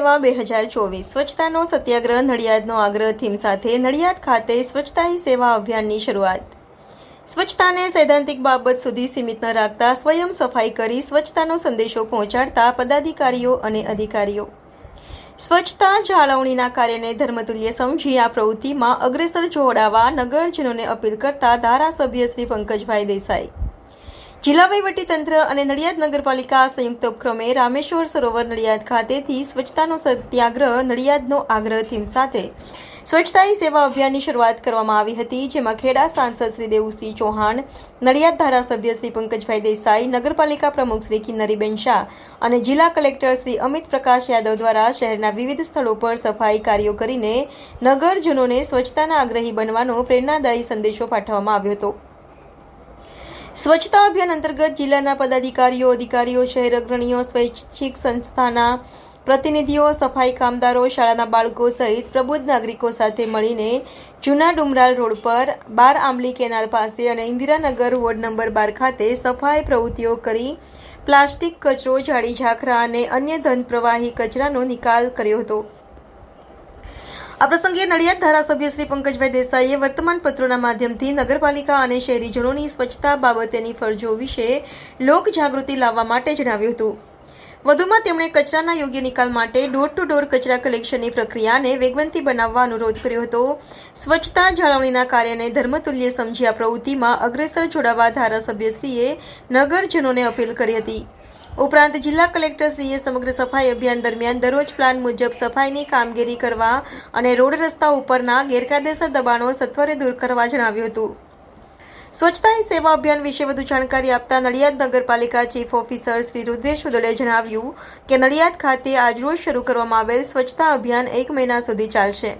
સેવા બે હજાર ચોવીસ. સ્વચ્છતાનો સત્યાગ્રહ નડિયાદનો આગ્રહ થીમ સાથે નડિયાદ ખાતે સ્વચ્છતા હી સેવા અભિયાનની શરૂઆત. સ્વચ્છતાને સૈદ્ધાંતિક બાબત સુધી સીમિત ન રાખતા સ્વયં સફાઈ કરી સ્વચ્છતાનો સંદેશો પહોંચાડતા પદાધિકારીઓ અને અધિકારીઓ. સ્વચ્છતા જાળવણીના કાર્યને ધર્મતુલ્ય સમજી આ પ્રવૃત્તિમાં અગ્રેસર જોડાવા નગરજનોને અપીલ કરતા ધારાસભ્ય શ્રી પંકજભાઈ દેસાઈ. જિલ્લા તંત્ર અને નડિયાદ નગરપાલિકા સંયુક્ત ઉપક્રમે રામેશ્વર સરોવર નડિયાદ ખાતેથી સ્વચ્છતાનો સત્યાગ્રહ નડિયાદનો આગ્રહ થીમ સાથે સ્વચ્છતા સેવા અભિયાનની શરૂઆત કરવામાં આવી હતી, જેમાં ખેડા સાંસદ શ્રી દેવુસિંહ ચૌહાણ, નડિયાદ ધારાસભ્ય શ્રી પંકજભાઈ દેસાઈ, નગરપાલિકા પ્રમુખ શ્રી કિન્નરીબેન શાહ અને જિલ્લા કલેક્ટર શ્રી અમિત પ્રકાશ યાદવ દ્વારા શહેરના વિવિધ સ્થળો પર સફાઈ કાર્યો કરીને નગરજનોને સ્વચ્છતાના આગ્રહી બનવાનો પ્રેરણાદાયી સંદેશો પાઠવવામાં આવ્યો હતો. સ્વચ્છતા અભિયાન અંતર્ગત જિલ્લાના પદાધિકારીઓ, અધિકારીઓ શહેર અગ્રણીઓ સ્વૈચ્છિક સંસ્થાના પ્રતિનિધિઓ, સફાઈ કામદારો, શાળાના બાળકો સહિત પ્રબુદ્ધ નાગરિકો સાથે મળીને જૂના ડુમરાલ રોડ પર બાર આંબલી કેનાલ પાસે અને ઇન્દિરાનગર વોર્ડ નંબર બાર ખાતે સફાઈ પ્રવૃત્તિઓ કરી પ્લાસ્ટિક કચરો જાડી ઝાખરા અને અન્ય ધન પ્રવાહી કચરાનો નિકાલ કર્યો હતો. આ પ્રસંગે નડિયાદ ધારાસભ્ય શ્રી પંકજભાઈ દેસાઈએ વર્તમાન પત્રોના માધ્યમથી નગરપાલિકા અને શહેરીજનોની સ્વચ્છતા બાબતેની ફરજો વિશે લોક જાગૃતિ લાવવા માટે જણાવ્યું હતું. વધુમાં તેમણે કચરાના યોગ્ય નિકાલ માટે ડોર ટુ ડોર કચરા કલેક્શનની પ્રક્રિયાને વેગવંતી બનાવવા અનુરોધ કર્યો હતો. સ્વચ્છતા જાળવણીના કાર્યને ધર્મતુલ્ય સમજી આ પ્રવૃત્તિમાં અગ્રેસર જોડાવા ધારાસભ્યશ્રીએ નગરજનોને અપીલ કરી હતી. ઉપરાંત જિલ્લા કલેક્ટરશ્રીએ સમગ્ર સફાઈ અભિયાન દરમિયાન દરરોજ પ્લાન મુજબ સફાઈની કામગીરી કરવા અને રોડ રસ્તા ઉપરના ગેરકાયદેસર દબાણો સત્વરે દૂર કરવા જણાવ્યું હતું. સ્વચ્છતા હી સેવા અભિયાન વિશે વધુ જાણકારી આપતા નડિયાદ નગરપાલિકા ચીફ ઓફિસર શ્રી રુદ્રેશ ઉદડે જણાવ્યું કે નડિયાદ ખાતે આજરોજ શરૂ કરવામાં આવેલ સ્વચ્છતા અભિયાન એક મહિના સુધી ચાલશે.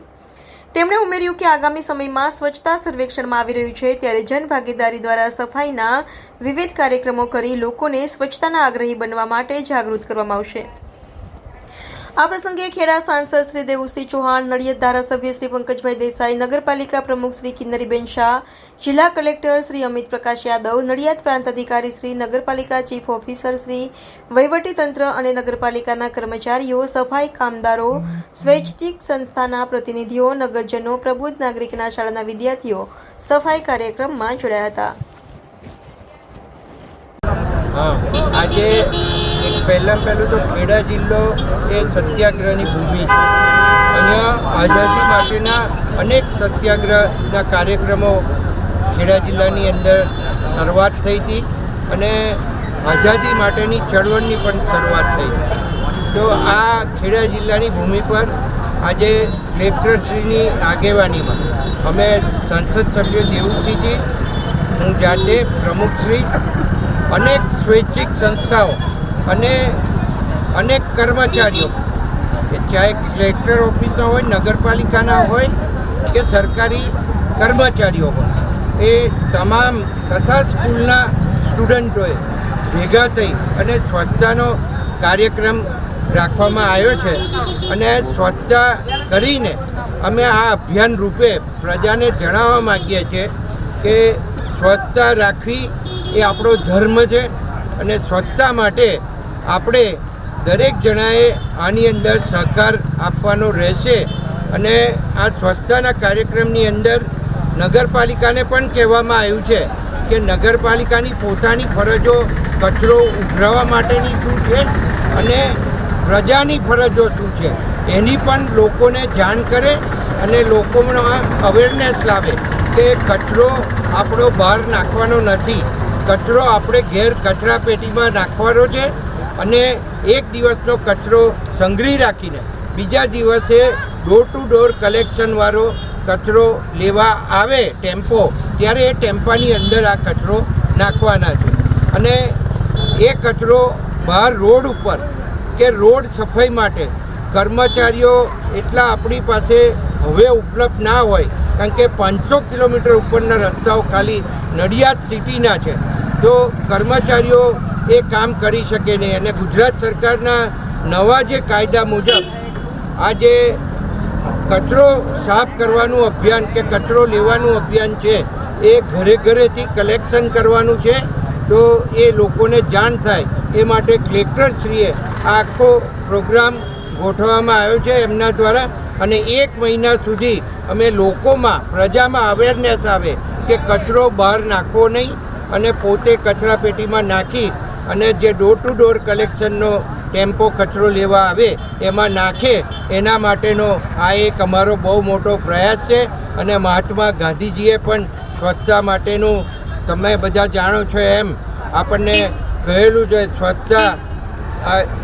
તેમણે ઉમેર્યું કે આગામી સમયમાં સ્વચ્છતા સર્વેક્ષણમાં આવી રહ્યું છે ત્યારે જનભાગીદારી દ્વારા સફાઈના વિવિધ કાર્યક્રમો કરી લોકોને સ્વચ્છતાના આગ્રહી બનવા માટે જાગૃત કરવામાં આવશે. આ પ્રસંગે ખેડા સાંસદ શ્રી દેવુસિંહ ચૌહાણ, નડિયાદ ધારાસભ્ય શ્રી પંકજભાઈ દેસાઈ, નગરપાલિકા પ્રમુખ શ્રી કિન્નરીબેન શાહ, જિલ્લા કલેક્ટર શ્રી અમિત પ્રકાશ યાદવ, નડિયાદ પ્રાંત અધિકારી શ્રી નગરપાલિકા ચીફ ઓફિસર શ્રી વહીવટી તંત્ર અને નગરપાલિકાના કર્મચારીઓ, સફાઈ કામદારો, સ્વૈચ્છિક સંસ્થાના પ્રતિનિધિઓ, નગરજનો, પ્રબુદ્ધ નાગરિકના શાળાના વિદ્યાર્થીઓ સફાઈ કાર્યક્રમમાં જોડાયા હતા. આજે પહેલાં પહેલું તો ખેડા જિલ્લો એ સત્યાગ્રહની ભૂમિ છે. અહીંયા આઝાદી માટેના અનેક સત્યાગ્રહના કાર્યક્રમો ખેડા જિલ્લાની અંદર શરૂઆત થઈ હતી અને આઝાદી માટેની ચળવળની પણ શરૂઆત થઈ હતી. તો આ ખેડા જિલ્લાની ભૂમિ પર આજે કલેક્ટરશ્રીની આગેવાનીમાં અમે સંસદ સભ્ય દેવુસિંહજી, હું જાતે પ્રમુખશ્રી, અનેક સ્વૈચ્છિક સંસ્થાઓ અને અનેક કર્મચારીઓ ચાહે કલેક્ટર ઓફિસના હોય, નગરપાલિકાના હોય, કે સરકારી કર્મચારીઓ હોય, એ તમામ તથા સ્કૂલના સ્ટુડન્ટોએ ભેગા થઈ અને સ્વચ્છતાનો કાર્યક્રમ રાખવામાં આવ્યો છે. અને સ્વચ્છતા કરીને અમે આ અભિયાન રૂપે પ્રજાને જણાવવા માગીએ છીએ કે સ્વચ્છતા રાખવી એ આપણો ધર્મ છે અને સ્વચ્છતા માટે આપણે દરેક જણાએ આની અંદર સહકાર આપવાનો રહેશે અને આ સ્વચ્છતાના કાર્યક્રમની અંદર નગરપાલિકાને પણ કહેવામાં આવ્યું છે કે નગરપાલિકાની પોતાની ફરજો કચરો ઉઘરાવવા માટેની શું છે અને પ્રજાની ફરજો શું છે એની પણ લોકોને જાણ કરે અને લોકોમાં અવેરનેસ લાવે કે કચરો આપણો બહાર નાખવાનો નથી. કચરો આપણે ઘેર કચરા પેટીમાં નાખવાનો છે અને એક દિવસનો કચરો સંગ્રહી રાખીને બીજા દિવસે ડોર ટુ ડોર કલેક્શનવાળો કચરો લેવા આવે ટેમ્પો, ત્યારે એ ટેમ્પાની અંદર આ કચરો નાખવાના છે. અને એ કચરો બહાર રોડ ઉપર કે રોડ સફાઈ માટે કર્મચારીઓ એટલા આપણી પાસે હવે ઉપલબ્ધ ના હોય, કારણ કે પાંચસો કિલોમીટર ઉપરના રસ્તાઓ ખાલી નડિયાદ સિટીના છે. તો કર્મચારીઓ એ કામ કરી શકે નહીં. અને ગુજરાત સરકારના નવા જે કાયદા મુજબ આ જે કચરો સાફ કરવાનું અભિયાન કે કચરો લેવાનું અભિયાન છે, એ ઘરે ઘરેથી કલેક્શન કરવાનું છે, તો એ લોકોને જાણ થાય. એ માટે કલેક્ટરશ્રીએ આખો પ્રોગ્રામ ગોઠવવામાં આવ્યો છે એમના દ્વારા. અને એક મહિના સુધી અમે લોકોમાં, પ્રજામાં અવેરનેસ આવે કે કચરો બહાર નાખવો નહીં અને પોતે કચરાપેટીમાં નાખી અને જે ડોર ટુ ડોર કલેક્શનનો ટેમ્પો કચરો લેવા આવે, એમાં નાખે, એના માટેનો આ એક અમારો બહુ મોટો પ્રયાસ છે. અને મહાત્મા ગાંધીજીએ પણ સ્વચ્છતા માટેનું, તમે બધા જાણો છો એમ, આપણને કહેલું છે સ્વચ્છતા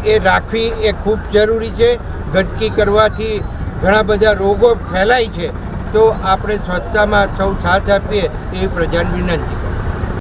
એ રાખવી એ ખૂબ જરૂરી છે. ગંદકી કરવાથી ઘણા બધા રોગો ફેલાય છે. તો આપણે સ્વચ્છતામાં સૌ સાથ આપીએ એવી પ્રજાને વિનંતી.